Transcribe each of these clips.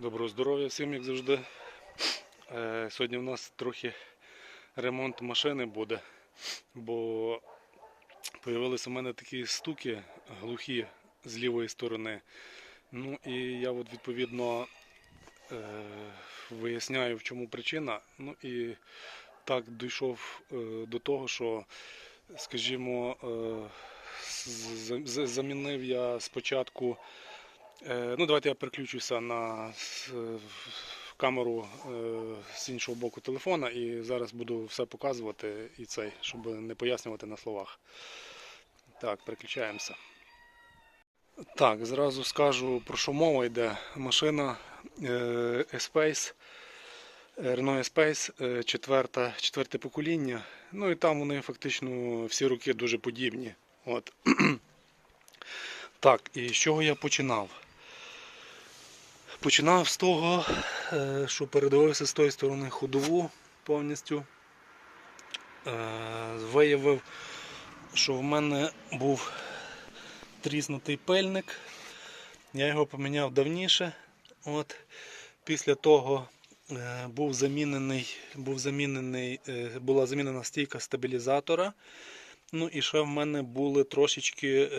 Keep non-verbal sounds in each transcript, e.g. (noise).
Доброго здоров'я всім, як завжди. Е, Сьогодні в нас трохи ремонт машини буде, бо з'явилися у мене такі стуки глухі з лівої сторони. Ну і я от відповідно е, виясняю, в чому причина. Ну і так дійшов е, до того, що, скажімо, замінив я спочатку. Е, Ну, давайте я переключуся на камеру е, з іншого боку телефона і зараз буду все показувати і цей, щоб не пояснювати на словах. Так, переключаємося. Так, зразу скажу про що мова йде. Машина е, Espace, е, Renault Espace, е, четверта, четверте покоління. Ну і там вони фактично всі роки дуже подібні. От. (clears throat) Так, і з чого я починав? Починав з того, е, що передивився з тої сторони ходову повністю. Е, Виявив, що в мене був тріснутий пильник. Я його поміняв давніше. От. Після того е, був замінений, був замінений, була замінена стійка стабілізатора. Ну і ще в мене були трошечки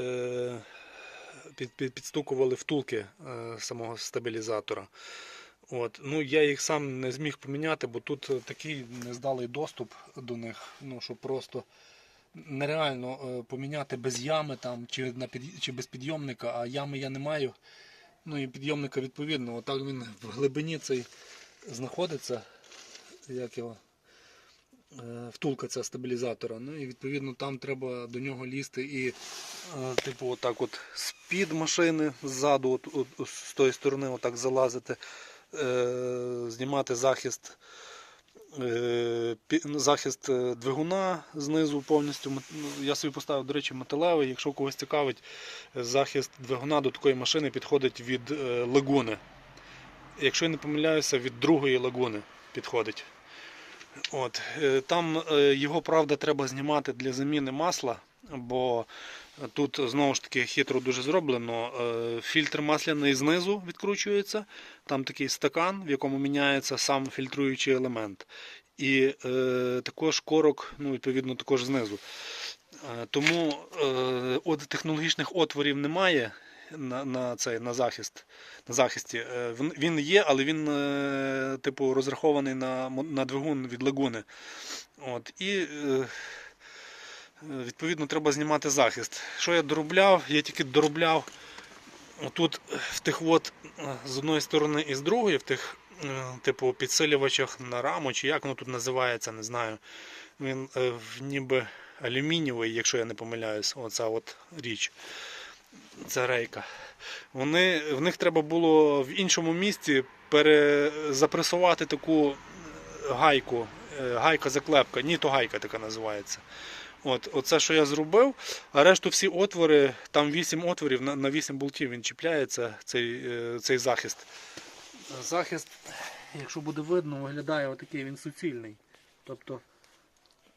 під, під, підстукували втулки е, самого стабілізатора. От. Ну, я їх сам не зміг поміняти, бо тут е, такий нездалий доступ до них, ну, що просто нереально е, поміняти без ями там, чи, на під, чи без підйомника, а ями я не маю. Ну і підйомника відповідно. Отак він в глибині цей знаходиться. Як його? Е, Втулка ця стабілізатора. Ну і відповідно там треба до нього лізти і е, типу отак от з-під машини ззаду, от, от, з тої сторони отак залазити, е, знімати захист. е, Захист двигуна знизу повністю. Ну, Я собі поставив, до речі, металевий. Якщо когось цікавить, захист двигуна до такої машини підходить від лагуни. Якщо я не помиляюся, від другої лагуни підходить. От, е, там е, його, правда, треба знімати для заміни масла, бо тут знову ж таки хитро дуже зроблено. Е, Фільтр масляний знизу відкручується, там такий стакан, в якому міняється сам фільтруючий елемент. І е, також корок, ну, відповідно, також знизу. Е, Тому е, технологічних отворів немає на, на, цей, на, захист, на захисті. Е, він- є, але він е, типу, розрахований на, на двигун від лагуни. От, і е, відповідно треба знімати захист. Що я доробляв? Я тільки доробляв отут в тих от, з одної сторони і з другої, в тих типу підсилювачах на раму, чи як воно тут називається, не знаю. Він ніби алюмінієвий, якщо я не помиляюсь, оця от річ. Ця рейка. Вони, в них треба було в іншому місці перезапресувати таку е, гайку, гайка-заклепка, ні, то гайка така називається. От, оце, що я зробив, а решту всі отвори, там 8 отворів, на, на 8 болтів він чіпляється, цей, е, цей захист. Захист, якщо буде видно, виглядає отакий, він суцільний. Тобто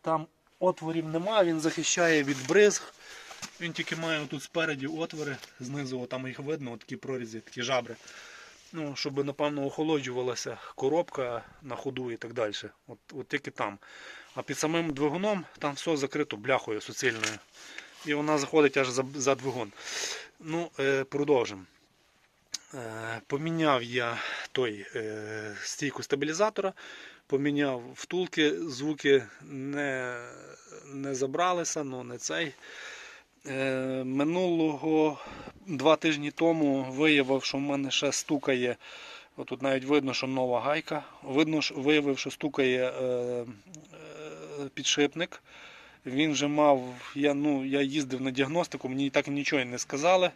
там отворів немає, він захищає від бризг. Він тільки має тут спереді отвори, знизу там їх видно, такі прорізі, такі жабри. Ну, щоб, напевно, охолоджувалася коробка на ходу і так далі. От, от тільки там. А під самим двигуном там все закрито бляхою суцільною. І вона заходить аж за, за двигун. Ну, е, продовжимо. Е, поміняв я той е, стійку стабілізатора, поміняв втулки, звуки не, не забралися, ну не цей. Е, минулого два тижні тому виявив, що в мене ще стукає. Отут навіть видно, що нова гайка. Видно, що виявив, що стукає е, е, підшипник. Він вже мав, я, ну, я їздив на діагностику, мені так нічого не сказали.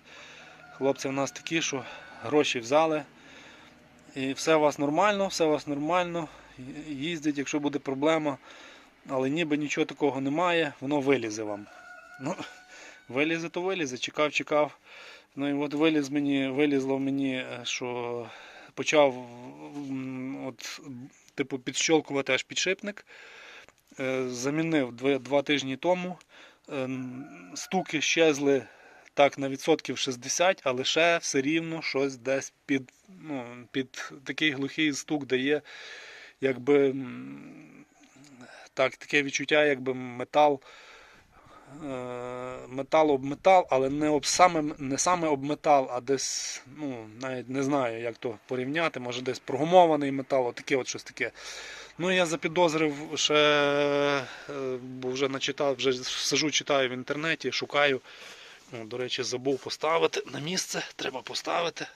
Хлопці в нас такі, що гроші взяли. І все у вас нормально, все у вас нормально. Їздить, якщо буде проблема. Але ніби нічого такого немає, воно вилізе вам. Ну, вилізе, то вилізе, чекав, чекав. Ну і от виліз мені, вилізло мені, е, що почав от, типу, підщолкувати аж підшипник. Е, Замінив два, тижні тому. Е, Стуки щезли так на відсотків 60, а лише все рівно щось десь під, ну, під такий глухий стук дає, якби так, таке відчуття, якби метал. Е, Метал об метал, але не об саме не саме об метал, а десь, ну, навіть не знаю, як то порівняти, може десь прогумований метал, отаке от щось таке. Ну, я запідозрив ще, е, бо вже начитав, вже сижу, читаю в інтернеті, шукаю. О, до речі, забув поставити на місце, треба поставити.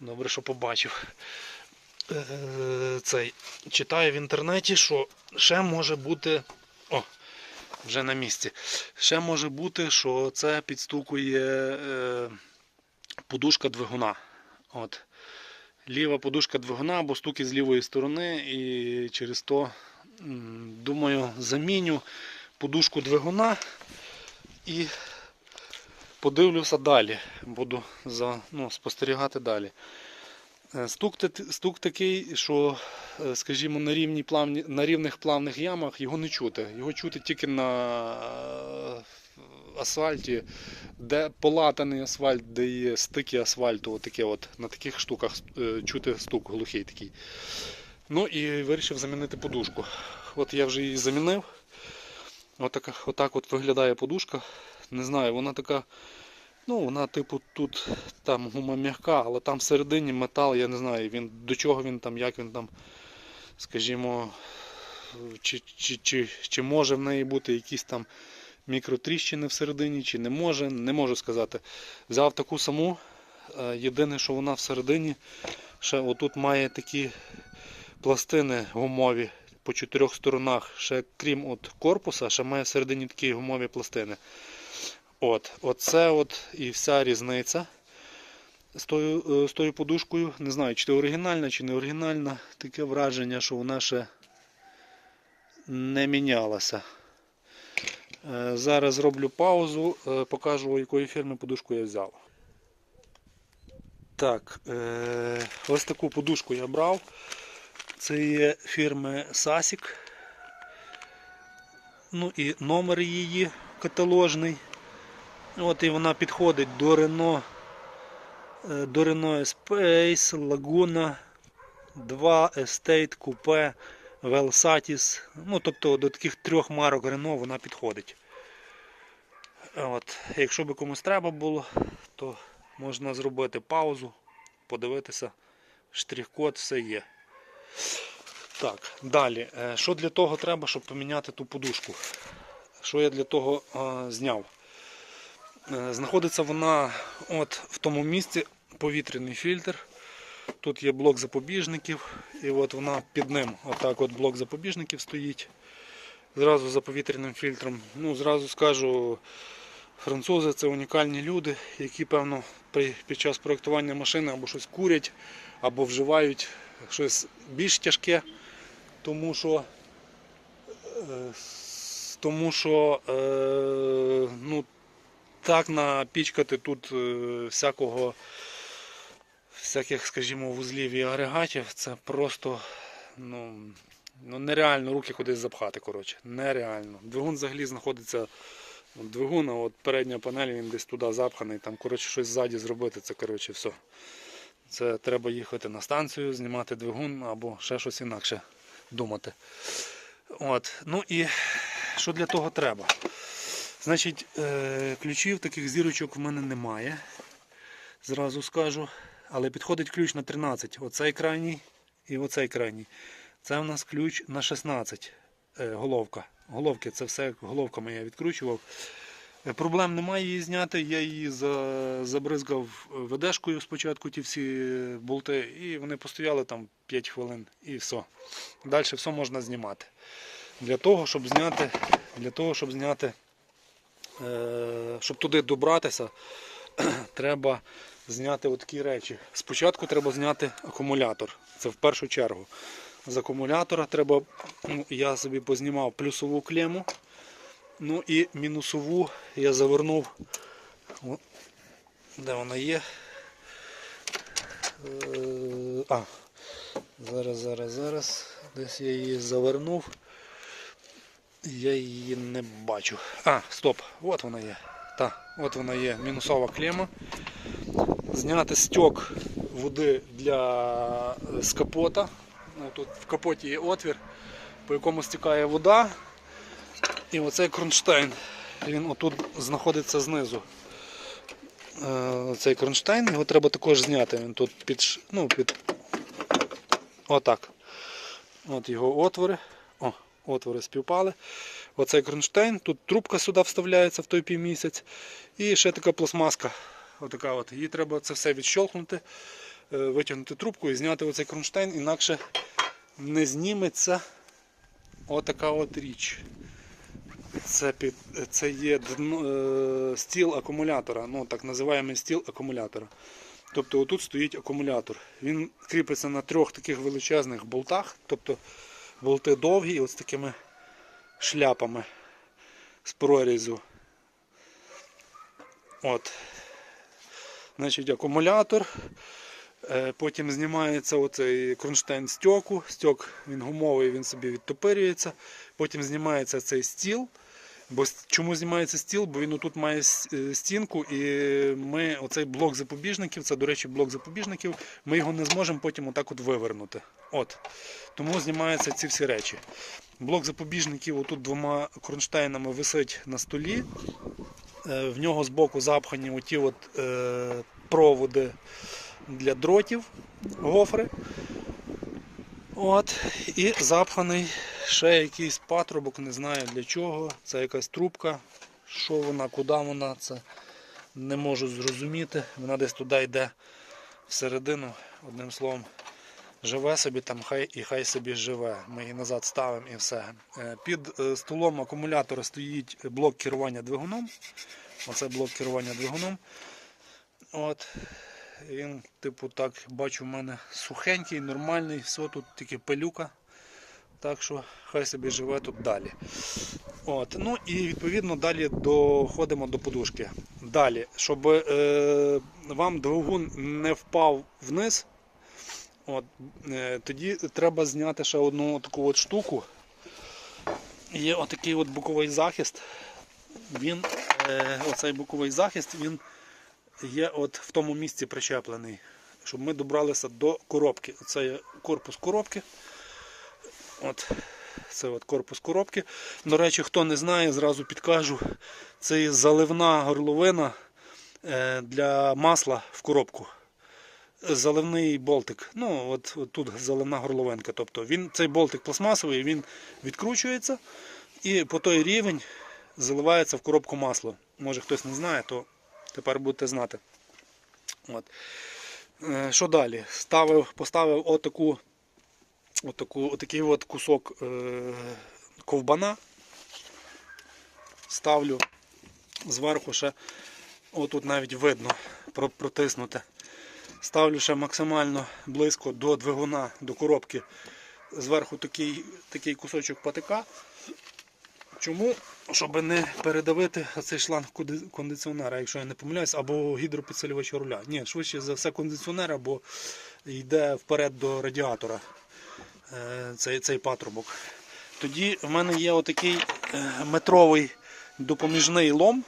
Добре, що побачив. Е, Цей, читаю в інтернеті, що ще може бути. О, вже на місці. Ще може бути, що це підстукує е, подушка двигуна. От. Ліва подушка двигуна або стуки з лівої сторони, і через то, думаю, заміню подушку двигуна і подивлюся далі. Буду за, ну, спостерігати далі. Е, Стук, стук такий, що, е, скажімо, на, рівні плавні, на рівних плавних ямах його не чути. Його чути тільки на е, асфальті, де полатаний асфальт, де є стики асфальту, отаке от, на таких штуках чути стук глухий такий. Ну і вирішив замінити подушку. От я вже її замінив. Отак, отак от виглядає подушка. Не знаю, вона така. Ну, вона, типу, тут там гума м'яка, але там всередині метал, я не знаю, він до чого він там, як він там, скажімо, чи, чи, чи, чи може в неї бути якісь там мікротріщини всередині, чи не може, не можу сказати. Взяв таку саму. е, Єдине, що вона всередині ще отут має такі пластини гумові по чотирьох сторонах. Ще крім от корпуса, ще має всередині такі гумові пластини. От, Оце от і вся різниця з тою, е, з тою подушкою. Не знаю, чи це оригінальна, чи не оригінальна. Таке враження, що вона ще не мінялася. Е, Зараз зроблю паузу, е, покажу, якої фірми подушку я взяв. Так, ось таку подушку я брав. Це є фірми Sasik. Ну і номер її каталожний. От і вона підходить до Renault, е, до Renault Space, Laguna 2 Estate Coupe, Velsatis. Ну, тобто до таких трьох марок Renault вона підходить. От, якщо би комусь треба було, то можна зробити паузу, подивитися. Штрих-код все є. Так, далі. Е, Що для того треба, щоб поміняти ту подушку? Що я для того е, зняв? Е, Знаходиться вона от в тому місці повітряний фільтр. Тут є блок запобіжників, і от вона під ним. Отак от блок запобіжників стоїть. Зразу за повітряним фільтром. Ну, зразу скажу, французи це унікальні люди, які, певно, під час проєктування машини або щось курять, або вживають щось більш тяжке, тому що. е, Тому що е, ну, так напічкати тут е, всякого, всяких, скажімо, вузлів і агрегатів, це просто ну, ну, нереально руки кудись запхати. коротше, Нереально. Двигун взагалі знаходиться. Двигун, а от передня панель він десь туди запханий, там коротше, щось ззаді зробити, це коротше, все. Це треба їхати на станцію, знімати двигун або ще щось інакше думати. От. Ну і що для того треба? Значить, е, ключів таких зірочок в мене немає. Зразу скажу. Але підходить ключ на 13. Оцей крайній і оцей крайній. Це у нас ключ на 16. Е, головка. Головки, це все головками я відкручував. Е, Проблем немає її зняти. Я її за, забризгав ведешкою спочатку ті всі болти, і вони постояли там 5 хвилин і все. Далі все можна знімати. Для того, щоб зняти, для того, щоб зняти, щоб туди добратися, (clears throat) треба зняти такі речі. Спочатку треба зняти акумулятор. Це в першу чергу. З акумулятора треба, ну, я собі познімав плюсову клему. Ну і мінусову я завернув. Де вона є? Е, А, зараз, зараз, зараз. Десь я її завернув. Я її не бачу. А, стоп, от вона є. Та. От вона є мінусова клема. Зняти стьок води для е, з капота. Ну, тут в капоті є отвір, по якому стікає вода. І оцей кронштейн. Він отут знаходиться знизу. Е, Цей кронштейн, його треба також зняти. Він тут під, ну, під... Отак. От його отвори. Отвори співпали. Оцей кронштейн, тут трубка сюди вставляється в той півмісяць. І ще така пластмаска. Отака от. Її треба це все відщолкнути, е, витягнути трубку і зняти оцей кронштейн, інакше не зніметься отака от річ. Це, під, це є дно, е, стіл акумулятора, ну так називаємо стіл акумулятора. Тобто отут стоїть акумулятор. Він кріпиться на трьох таких величезних болтах, тобто болти довгі і з такими шляпами з прорізу. От. Значить, акумулятор. Е, Потім знімається оцей кронштейн стьоку. Стьок він гумовий, він собі відтопирюється. Потім знімається цей стіл. Бо чому знімається стіл? Бо він отут має е, стінку, і ми оцей блок запобіжників, це, до речі, блок запобіжників, ми його не зможемо потім отак от вивернути. От. Тому знімаються ці всі речі. Блок запобіжників отут двома кронштейнами висить на столі. Е, В нього збоку запхані оті от, е, проводи для дротів, гофри. От. І запханий ще якийсь патрубок, не знаю для чого. Це якась трубка. Що вона, куди вона, це не можу зрозуміти. Вона десь туди йде всередину, одним словом. Живе собі там, хай і хай собі живе. Ми її назад ставимо і все. Е, Під е, столом акумулятора стоїть блок керування двигуном. Оце блок керування двигуном. От. Він, типу, так, бачу, в мене сухенький, нормальний, все тут тільки пилюка. Так що хай собі живе тут далі. От. Ну і відповідно далі доходимо до подушки. Далі, щоб е, вам двигун не впав вниз, от, е, тоді треба зняти ще одну таку от штуку. Є отакий от боковий захист. Він, е, оцей боковий захист, він є от в тому місці причеплений, щоб ми добралися до коробки. Це є корпус коробки. От, це от корпус коробки. До речі, хто не знає, зразу підкажу. Це є заливна горловина е, для масла в коробку. Заливний болтик. Ну, от, от тут заливна горловинка. Тобто він, цей болтик пластмасовий, він відкручується і по той рівень заливається в коробку масло. Може хтось не знає, то тепер будете знати. От. Е, Що далі? Ставив, поставив отаку, отаку, отакий от кусок е, ковбана. Ставлю зверху ще, отут навіть видно про- протиснуте. Ставлю ще максимально близько до двигуна, до коробки. Зверху такий, такий кусочок патика. Чому? Щоб не передавити цей шланг кондиціонера, якщо я не помиляюсь, або гідропідсилювача руля. Ні, швидше за все кондиціонера, бо йде вперед до радіатора е, цей, цей патрубок. Тоді в мене є отакий е, метровий допоміжний лом.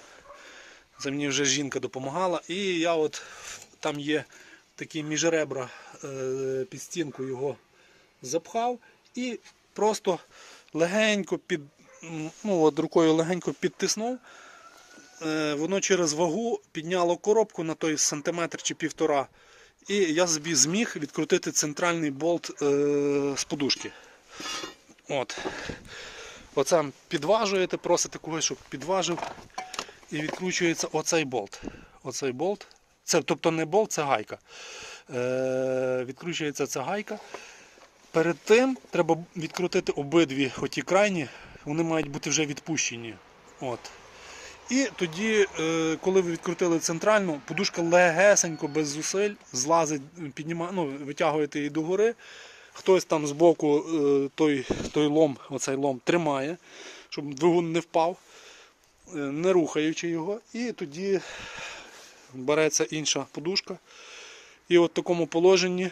Це мені вже жінка допомагала. І я от там є такі міжребра е, під стінку його запхав і просто легенько під, ну, от рукою легенько підтиснув. Е, Воно через вагу підняло коробку на той сантиметр чи півтора. І я собі зміг відкрутити центральний болт е, з подушки. От. Оце підважуєте, просите когось, щоб підважив. І відкручується оцей болт. Оцей болт. Це, тобто не болт, це гайка. Е, відкручується ця гайка. Перед тим треба відкрутити обидві оті крайні, вони мають бути вже відпущені. От. І тоді, е, коли ви відкрутили центральну, подушка легесенько, без зусиль, злазить, підніма, ну, витягуєте її догори. Хтось там збоку е, той, той лом, оцей лом тримає, щоб двигун не впав, е, не рухаючи його. І тоді береться інша подушка. І от в такому положенні.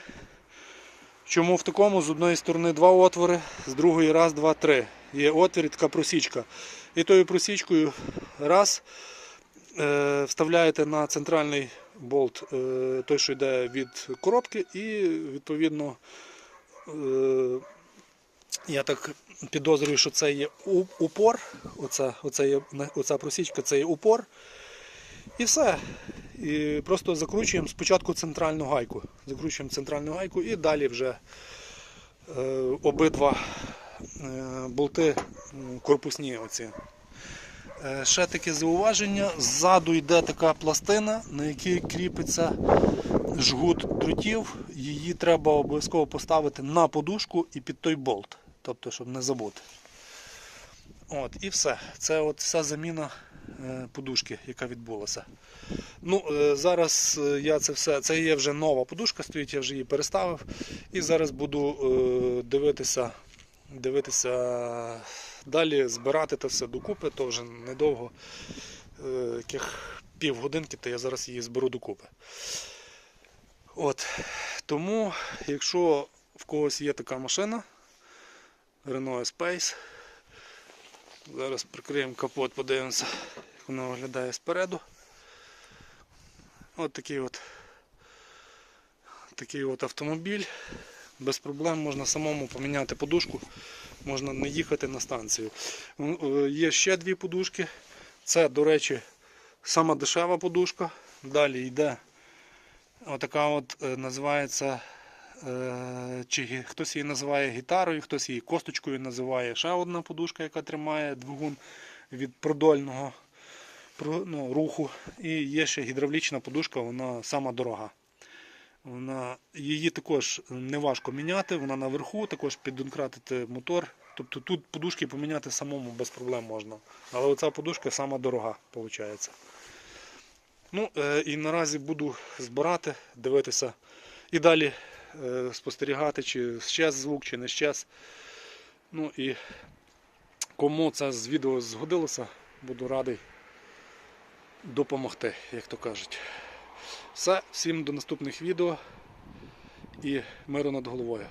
Чому в такому з одної сторони два отвори, з другої раз, два, три. Є отвір така просічка. І тою просічкою раз е, вставляєте на центральний болт, е, той, що йде від коробки, і відповідно. Е, я так підозрюю, що це є упор. Оця, оця, є, оця просічка це є упор. І все. І просто закручуємо спочатку центральну гайку. Закручуємо центральну гайку і далі вже обидва болти корпусні. Оці. Е, ще таке зауваження. Ззаду йде така пластина, на якій кріпиться жгут дротів. Її треба обов'язково поставити на подушку і під той болт. Тобто, щоб не забути. От, і все. Це от вся заміна е, подушки, яка відбулася. Ну, е, зараз е, я це все. Це є вже нова подушка, стоїть, я вже її переставив. І зараз буду е, дивитися, дивитися далі, збирати це все докупи, то вже недовго. Е, яких півгодинки, то я зараз її зберу докупи. От. Тому, якщо в когось є така машина, Renault Space, зараз прикриємо капот, подивимося, як воно виглядає спереду. От такий от, такий от автомобіль. Без проблем можна самому поміняти подушку, можна не їхати на станцію. Е, Є ще дві подушки. Це, до речі, сама дешева подушка. Далі йде отака от е, називається. е, Чи хтось її називає гітарою, хтось її косточкою називає. Ще одна подушка, яка тримає двигун від продольного ну, руху. І є ще гідравлічна подушка, вона сама дорога. Вона, її також не важко міняти, вона наверху, також піддонкратити мотор. Тобто тут подушки поміняти самому без проблем можна. Але оця подушка сама дорога, виходить. Ну, е, і наразі буду збирати, дивитися і далі е, спостерігати, чи щез звук, чи не щез. Ну і кому це з відео згодилося, буду радий допомогти, як то кажуть. Все, всім до наступних відео і миру над головою.